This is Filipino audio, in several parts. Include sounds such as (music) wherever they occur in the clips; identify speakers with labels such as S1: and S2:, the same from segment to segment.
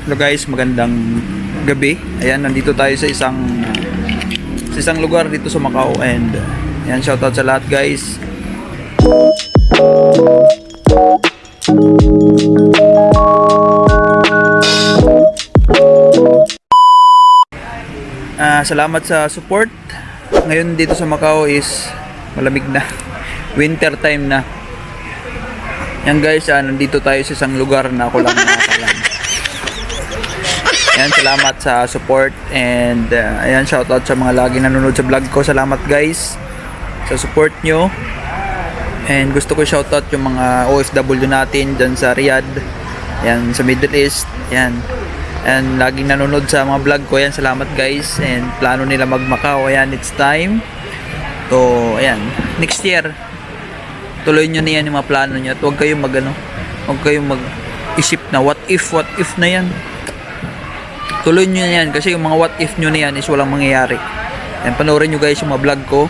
S1: Hello guys, magandang gabi. Ayan, nandito tayo sa isang sa isang lugar dito sa Macau and uh, ayan, shoutout sa lahat guys. Ah, salamat sa support. Ngayon dito sa Macau is malamig na. (laughs) Winter time na. Yan guys, ah, nandito tayo sa isang lugar na ako lang nakakalam. (laughs) Ayan, salamat sa support and uh, ayan, shoutout sa mga lagi nanonood sa vlog ko. Salamat guys sa support nyo. And gusto ko shoutout yung mga OFW natin dyan sa Riyadh. Ayan, sa Middle East. Ayan. And laging nanonood sa mga vlog ko. Ayan, salamat guys. And plano nila mag-Macau. Ayan, it's time. So, ayan. Next year, tuloy nyo na yan yung mga plano nyo. At huwag kayong mag, ano, huwag kayong mag-isip na what if, what if na yan tuloy nyo na yan kasi yung mga what if nyo na yan is walang mangyayari. And panoorin nyo guys yung mga vlog ko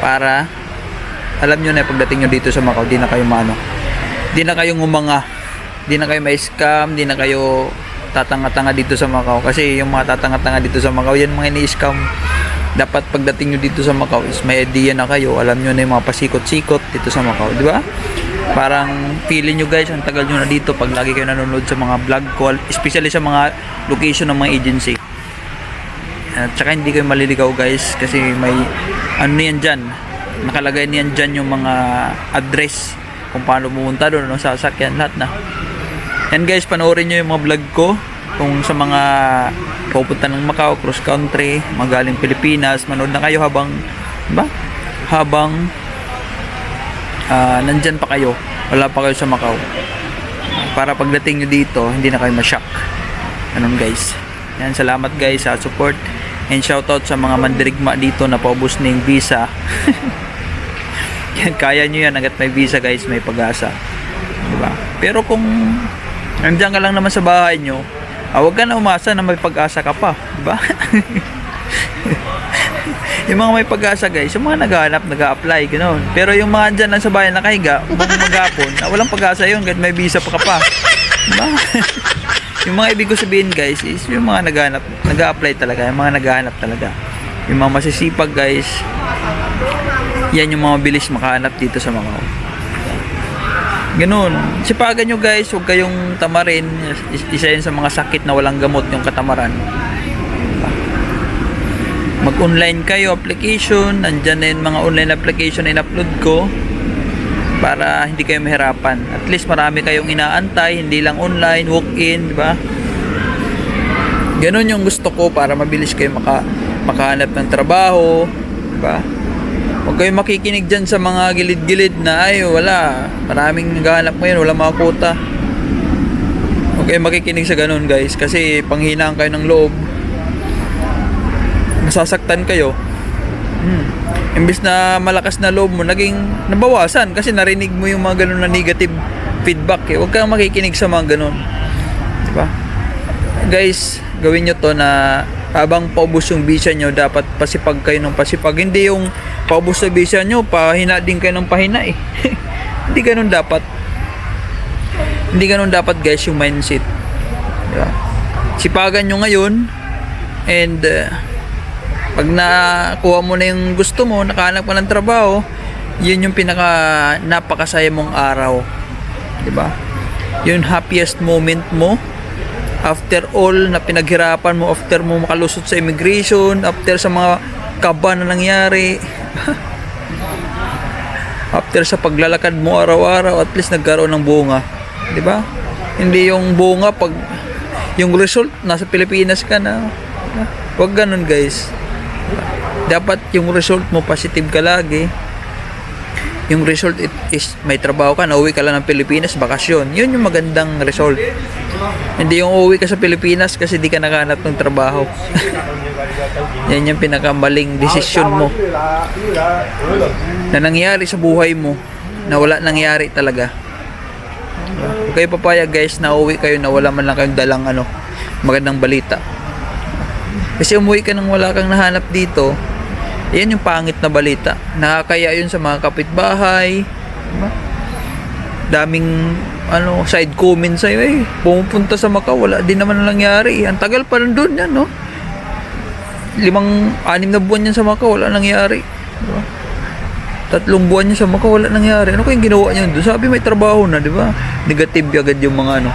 S1: para alam nyo na pagdating nyo dito sa Macau di na kayo maano. Di na kayo ngumanga. Di na kayo may scam di na kayo tatanga-tanga dito sa Macau. Kasi yung mga tatanga-tanga dito sa Macau yan mga ini-scam. Dapat pagdating nyo dito sa Macau is may idea na kayo. Alam nyo na yung mga pasikot-sikot dito sa Macau di ba parang feeling nyo guys ang tagal nyo na dito pag lagi kayo nanonood sa mga vlog ko especially sa mga location ng mga agency. At saka hindi kayo maliligaw guys kasi may ano yan dyan nakalagay niyan dyan yung mga address kung paano pumunta doon no, sasakyan lahat na. Yan guys panoorin nyo yung mga vlog ko kung sa mga pupunta ng Macau cross country magaling Pilipinas manood na kayo habang ba? Habang ah, nandyan pa kayo. Wala pa kayo sa Macau para pagdating nyo dito hindi na kayo ma-shock. Ganun guys? Yan salamat guys sa support. And shoutout sa mga mandirigma dito na paubos na yung visa. (laughs) Yan kaya nyo yan hanggat may visa guys may pag-asa. Diba? Pero kung nandyan ka lang naman sa bahay nyo ah, huwag ka na umasa na may pag-asa ka pa. Diba (laughs) yung mga may pag-asa guys, yung mga naghahanap, nag-a-apply, ganoon. Pero yung mga dyan lang sa bayan nakahiga, buong maghapon, na walang pag-asa yun, kahit may visa pa ka pa. Diba? (laughs) yung mga ibig ko sabihin guys, is yung mga naghahanap, nag-a-apply talaga, yung mga naghahanap talaga. Yung mga masisipag guys, yan yung mga bilis makahanap dito sa mga Ganun. Sipagan nyo guys, huwag kayong tamarin. Is- Isa yun sa mga sakit na walang gamot yung katamaran mag-online kayo application, andyan na yung mga online application na in-upload ko para hindi kayo mahirapan. At least marami kayong inaantay, hindi lang online, walk-in, di ba? Ganun yung gusto ko para mabilis kayo maka, makahanap ng trabaho, di ba? Huwag kayong makikinig dyan sa mga gilid-gilid na ay wala, maraming naghahanap ngayon, wala mga kota. Huwag kayong makikinig sa ganun guys kasi panghinaan kayo ng loob masasaktan kayo. Hmm. Imbis na malakas na loob mo, naging nabawasan kasi narinig mo yung mga ganun na negative feedback eh. Huwag kang makikinig sa mga ganun. Diba? Guys, gawin nyo to na habang paubos yung visa nyo, dapat pasipag kayo ng pasipag. Hindi yung paubos sa visa nyo, pahina din kayo ng pahina eh. (laughs) Hindi ganun dapat. Hindi ganun dapat guys yung mindset. Diba? Sipagan nyo ngayon and uh, pag nakuha mo na yung gusto mo, nakahanap ka ng trabaho, yun yung pinaka napakasaya mong araw. 'Di ba? Yun happiest moment mo after all na pinaghirapan mo, after mo makalusot sa immigration, after sa mga kaba na nangyari. (laughs) after sa paglalakad mo araw-araw, at least nagkaroon ng bunga. 'Di ba? Hindi yung bunga pag yung result nasa Pilipinas ka na. Huwag ganun guys dapat yung result mo positive ka lagi. Yung result it is may trabaho ka nauwi ka lang ng Pilipinas bakasyon. Yun yung magandang result. Hindi yung uuwi ka sa Pilipinas kasi di ka nakahanap ng trabaho. (laughs) Yan yung pinakamaling desisyon mo na nangyari sa buhay mo na wala nangyari talaga. Huwag kayo papayag guys na uwi kayo na wala man lang kayong dalang ano magandang balita kasi umuwi ka nang wala kang nahanap dito, yan yung pangit na balita. Nakakaya yun sa mga kapitbahay. Diba? Daming ano, side comment sa'yo eh. Pumupunta sa Macau, wala din naman nangyari. Ang tagal pa nandun yan, no? Limang, anim na buwan yan sa Macau, wala nangyari. Diba? Tatlong buwan niya sa Macau, wala nangyari. Ano kayong ginawa niya doon? Sabi may trabaho na, di ba? Negative agad yung mga ano.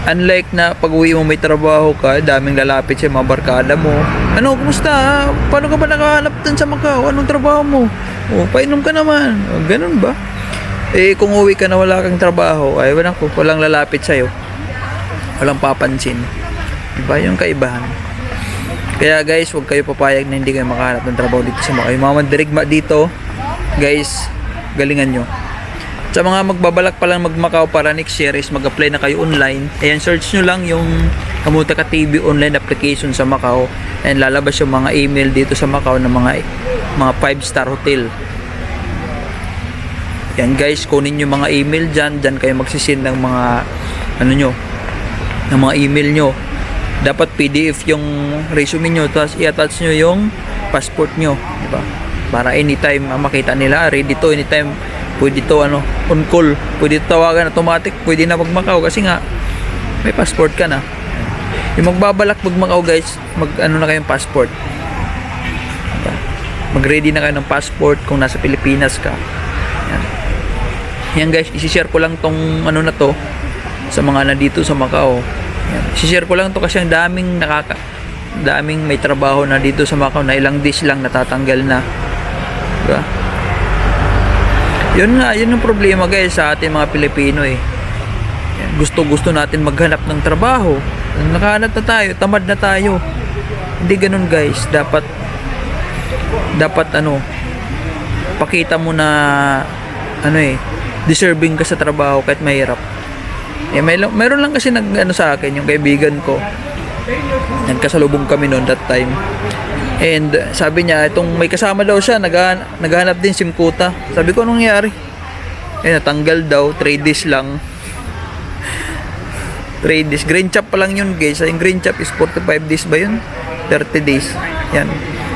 S1: Unlike na pag uwi mo may trabaho ka, daming lalapit sa mga barkada mo. Ano, kumusta? Paano ka ba nakahanap dun sa Macau? Anong trabaho mo? O, painom ka naman. O, ganun ba? Eh, kung uwi ka na wala kang trabaho, ay wala ko, walang lalapit sa'yo. Walang papansin. Diba yung kaibahan? Kaya guys, huwag kayo papayag na hindi kayo makahanap ng trabaho dito sa Macau. Yung mga mandirigma dito, guys, galingan nyo. Sa mga magbabalak pa lang mag-Macau para next year is mag-apply na kayo online. Ayan, search nyo lang yung Kamutaka TV online application sa Macau. And lalabas yung mga email dito sa Macau ng mga mga 5 star hotel. Yan guys, kunin yung mga email dyan. Dyan kayo magsisend ng mga ano nyo, ng mga email nyo. Dapat PDF yung resume nyo. Tapos i-attach nyo yung passport nyo. Diba? Para anytime ah, makita nila, ready to anytime. Pwede to ano, on call. Pwede tawagan automatic. Pwede na magmakaw kasi nga may passport ka na. Yung magbabalak magmakaw guys, mag ano na kayong passport. Diba? Mag-ready na kayo ng passport kung nasa Pilipinas ka. Yan. Yan guys, isi-share ko lang tong ano na to sa mga nandito sa Macau. Yan. Isi-share ko lang to kasi ang daming nakaka daming may trabaho na dito sa Macau na ilang days lang natatanggal na. Diba? Yun nga, yun ang problema guys sa ating mga Pilipino eh. Gusto-gusto natin maghanap ng trabaho. Nakahanap na tayo, tamad na tayo. Hindi ganun guys, dapat dapat ano pakita mo na ano eh deserving ka sa trabaho kahit mahirap. Eh, may, meron lang kasi nag ano sa akin yung kaibigan ko. Nagkasalubong kami noon that time. And sabi niya, itong may kasama daw siya, naghahanap, naghahanap din simkuta. Sabi ko, anong nangyari? Eh, natanggal daw, 3 days lang. (laughs) 3 days. Green chop pa lang yun, guys. Yung green chop is 45 days ba yun? 30 days. Yan.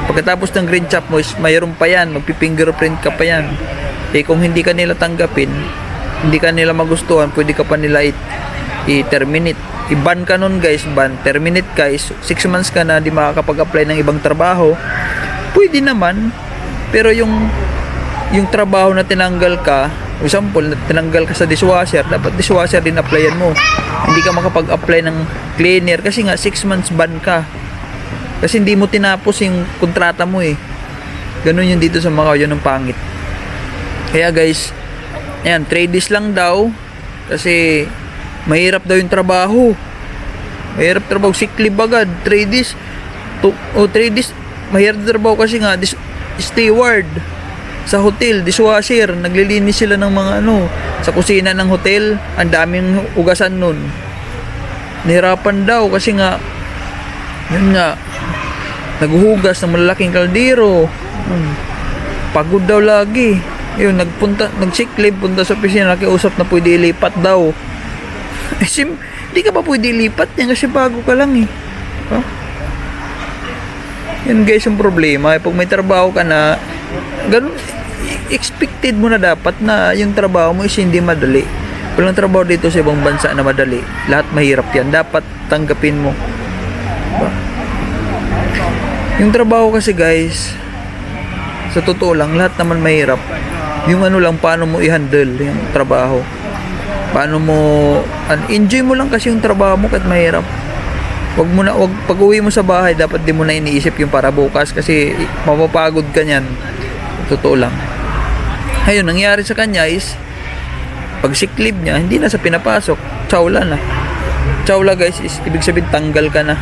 S1: Pagkatapos ng green chop mo, mayroon pa yan. Magpi-fingerprint ka pa yan. Eh, kung hindi ka nila tanggapin, hindi ka nila magustuhan, pwede ka pa nila i-terminate. I-ban ka nun, guys. Ban. Terminate ka is 6 months ka na, di makakapag-apply ng ibang trabaho. Pwede naman. Pero yung yung trabaho na tinanggal ka, example, na tinanggal ka sa dishwasher, dapat dishwasher din applyan mo. Hindi ka makapag-apply ng cleaner kasi nga 6 months ban ka. Kasi hindi mo tinapos yung kontrata mo eh. Ganun yung dito sa Macau, yun ang pangit. Kaya guys, ayan, 3 days lang daw kasi mahirap daw yung trabaho. Mahirap trabaho, sick leave agad, 3 days. To, o 3 days, mahirap trabaho kasi nga, dis, steward sa hotel, dishwasher, naglilinis sila ng mga ano, sa kusina ng hotel, ang daming ugasan nun. Nahirapan daw kasi nga, yun nga, naghuhugas ng malalaking kaldero. Hmm. Pagod daw lagi. Yun, nagpunta, nag-sick punta sa opisina, nakiusap na pwede ilipat daw. Eh, sim, di ka pa pwede ilipat yan kasi bago ka lang eh. Ha? Yan guys yung problema. Eh, pag may trabaho ka na, ganun, expected mo na dapat na yung trabaho mo is hindi madali. Walang trabaho dito sa ibang bansa na madali. Lahat mahirap yan. Dapat tanggapin mo. Diba? Yung trabaho kasi guys, sa totoo lang, lahat naman mahirap. Yung ano lang, paano mo i-handle yung trabaho. Paano mo, enjoy mo lang kasi yung trabaho mo kahit mahirap. Wag mo na, wag, pag uwi mo sa bahay, dapat di mo na iniisip yung para bukas kasi mapapagod ka niyan. Totoo lang. Ayun, nangyari sa kanya is, pag sick leave niya, hindi na sa pinapasok. Chawla na. Chawla guys, is, ibig sabihin tanggal ka na.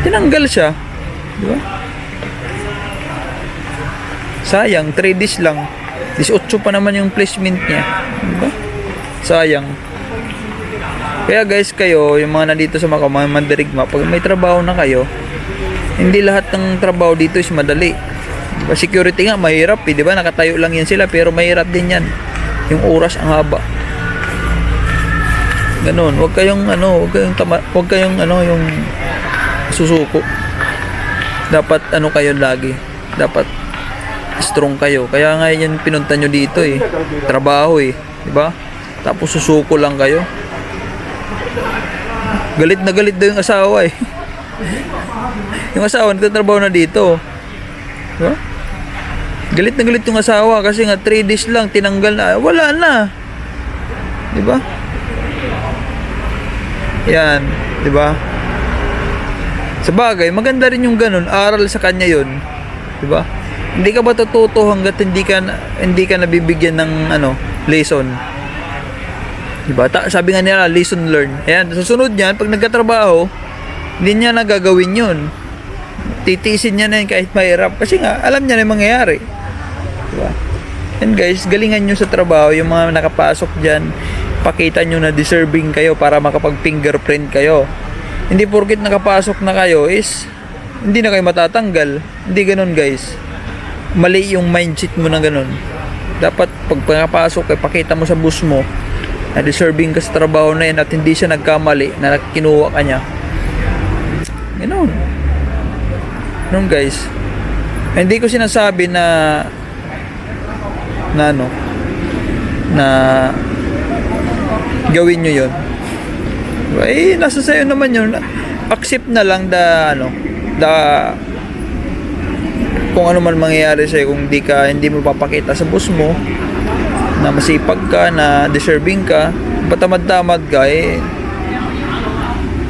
S1: Tinanggal siya. Di ba? Sayang, 3 days lang. 18 pa naman yung placement niya. Di ba? Sayang. Kaya guys, kayo, yung mga nandito sa mga mandirigma, pag may trabaho na kayo, hindi lahat ng trabaho dito is madali. Diba? Security nga, mahirap eh, di ba? Nakatayo lang yan sila, pero mahirap din yan. Yung oras ang haba. Ganun, wag kayong ano, wag kayong tama, wag kayong ano, yung susuko. Dapat ano kayo lagi. Dapat strong kayo. Kaya nga yan pinunta nyo dito eh. Trabaho eh. Di ba? Tapos susuko lang kayo. Galit na galit daw yung asawa eh. (laughs) yung asawa nagtatrabaho na dito. Di ba? Galit na galit yung asawa kasi nga 3 days lang tinanggal na. Wala na. Di ba? Yan. Di ba? Sa bagay, maganda rin yung ganun. Aral sa kanya yun. Di ba? Hindi ka ba tututo hanggat hindi ka, hindi ka nabibigyan ng ano, lesson? Diba? Ta- sabi nga nila, lesson learned. Ayan, sa sunod niyan, pag nagkatrabaho, hindi niya nagagawin yun. Titiisin niya na yun kahit mahirap. Kasi nga, alam niya na yung mangyayari. Diba? And guys, galingan nyo sa trabaho, yung mga nakapasok dyan, pakita nyo na deserving kayo para makapag-fingerprint kayo. Hindi porkit nakapasok na kayo is, hindi na kayo matatanggal. Hindi ganun guys. Mali yung mindset mo na ganun. Dapat pag pagpasok, eh, pakita mo sa boss mo na deserving ka sa trabaho na yan at hindi siya nagkamali na kinuha ka niya. Ganun. Ganun guys. Hindi ko sinasabi na na ano na gawin nyo yun. Eh, nasa sayo naman yun. Accept na lang da ano, da kung ano man mangyayari sa'yo kung di ka hindi mo papakita sa boss mo na masipag ka, na deserving ka, patamad-tamad ka, eh,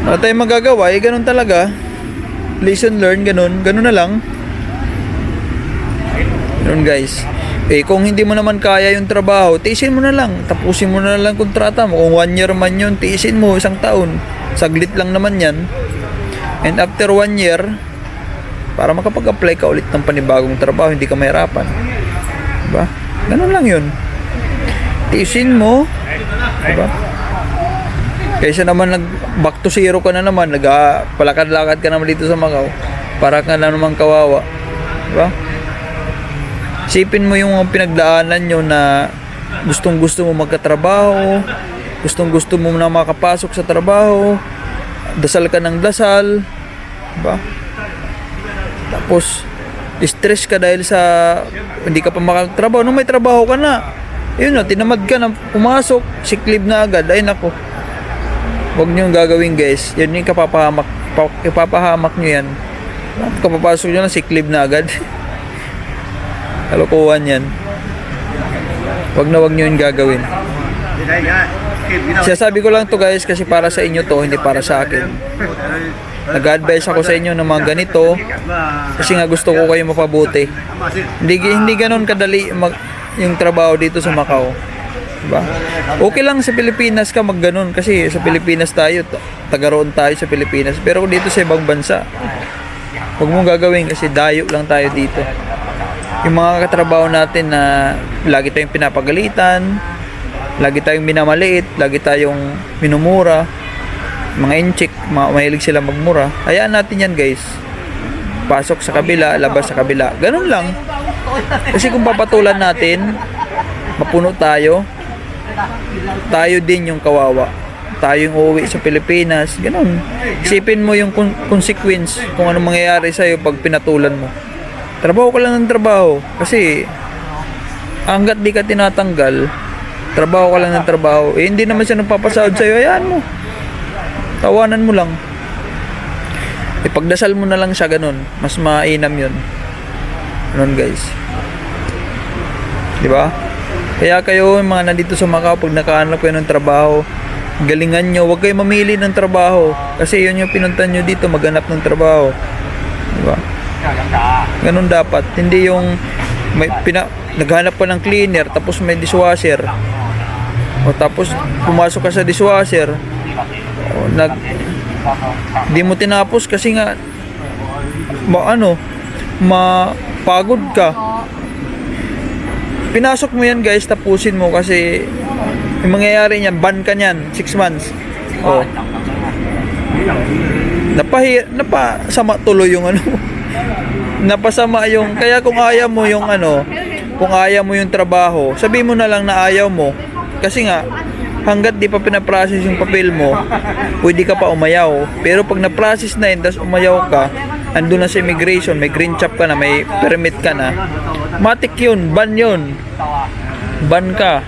S1: wala tayong magagawa, eh, ganun talaga. Lesson learned, ganun, ganun na lang. Ganun guys. Eh, kung hindi mo naman kaya yung trabaho, tiisin mo na lang. Tapusin mo na lang kontrata mo. Kung one year man yun, tiisin mo isang taon. Saglit lang naman yan. And after one year, para makapag-apply ka ulit ng panibagong trabaho, hindi ka mahirapan. Diba? Ganun lang yun. Tiisin mo. Diba? Kaysa naman nag back to zero ka na naman, nag palakad-lakad ka naman dito sa Macau, para ka na naman kawawa. Diba? Isipin mo yung pinagdaanan nyo na gustong gusto mo magkatrabaho, gustong gusto mo na makapasok sa trabaho, dasal ka ng dasal, diba? Tapos, stress ka dahil sa hindi ka pa makatrabaho. Nung may trabaho ka na, yun na, tinamad ka na pumasok, sick leave na agad. Ay nako. Huwag nyo yung gagawin guys. Yan yung kapapahamak, pa, ipapahamak nyo yan. Kapapasok nyo na, sick leave na agad. (laughs) Kalokohan yan. Huwag na huwag nyo yung gagawin. Sinasabi ko lang to guys kasi para sa inyo to, hindi para sa akin. (laughs) Nag-advise ako sa inyo ng mga ganito kasi nga gusto ko kayo mapabuti. Hindi, hindi ganun kadali mag, yung trabaho dito sa Macau. Diba? Okay lang sa Pilipinas ka magganon kasi sa Pilipinas tayo, ta- taga roon tayo sa Pilipinas. Pero dito sa ibang bansa, huwag mong gagawin kasi dayo lang tayo dito. Yung mga katrabaho natin na lagi tayong pinapagalitan, lagi tayong minamaliit, lagi tayong minumura, mga inchik, mga mahilig sila magmura. Hayaan natin yan guys. Pasok sa kabila, labas sa kabila. Ganun lang. Kasi kung papatulan natin, mapuno tayo, tayo din yung kawawa. Tayo yung uuwi sa Pilipinas. Ganun. Isipin mo yung consequence kung ano mangyayari sa'yo pag pinatulan mo. Trabaho ka lang ng trabaho. Kasi hanggat di ka tinatanggal, trabaho ka lang ng trabaho. Eh, hindi naman siya nagpapasahod sa'yo. Hayaan mo. Tawanan mo lang. Ipagdasal mo na lang siya ganun. Mas mainam yun. Ganun guys. Di ba? Kaya kayo mga nandito sa Macau pag nakahanap kayo ng trabaho, galingan nyo, huwag kayo mamili ng trabaho. Kasi yun yung pinuntan nyo dito, maghanap ng trabaho. Di ba? Ganun dapat. Hindi yung may pina, naghanap ka ng cleaner tapos may dishwasher. O tapos pumasok ka sa dishwasher. Nag di mo tinapos kasi nga ma, ano mapagod ka. Pinasok mo yan guys tapusin mo kasi yung mangyayari niyan ban ka niyan 6 months. Oh. Napahi napasama tuloy yung ano. (laughs) Napasama yung kaya kung ayaw mo yung ano kung ayaw mo yung trabaho sabi mo na lang na ayaw mo. Kasi nga hanggat di pa pinaprocess yung papel mo pwede ka pa umayaw pero pag na-process na yun tapos umayaw ka andun na sa immigration may green chop ka na may permit ka na matik yun, ban yun. Ban ka.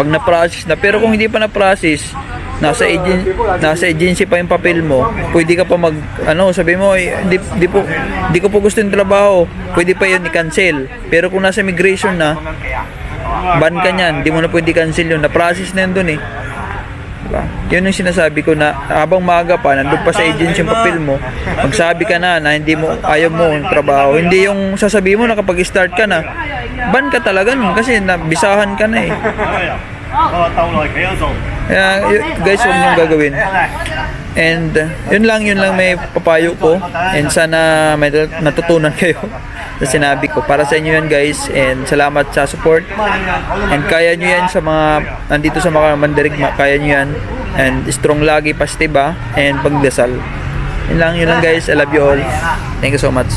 S1: Pag na-process na. Pero kung hindi pa na-process, nasa agency, nasa agency pa yung papel mo, pwede ka pa mag, ano, sabi mo, di, di, po, di ko po gusto yung trabaho, pwede pa yun i-cancel. Pero kung nasa immigration na, Ban ka niyan, di mo na pwede cancel yun. Na-process na yun dun eh. Diba? Yun yung sinasabi ko na habang maaga pa, nandun pa sa agency yung papel mo, magsabi ka na na hindi mo, ayaw mo yung trabaho. Hindi yung sasabihin mo na kapag start ka na, ban ka talaga nun kasi nabisahan ka na eh. Kaya guys, huwag niyong gagawin. And yun lang, yun lang may papayo ko. And sana may nat- natutunan kayo (laughs) sa sinabi ko. Para sa inyo yan guys. And salamat sa support. And kaya nyo yan sa mga, nandito sa mga mandirigma, kaya nyo yan. And strong lagi, pastiba, and pagdasal. Yun lang, yun lang guys. I love you all. Thank you so much.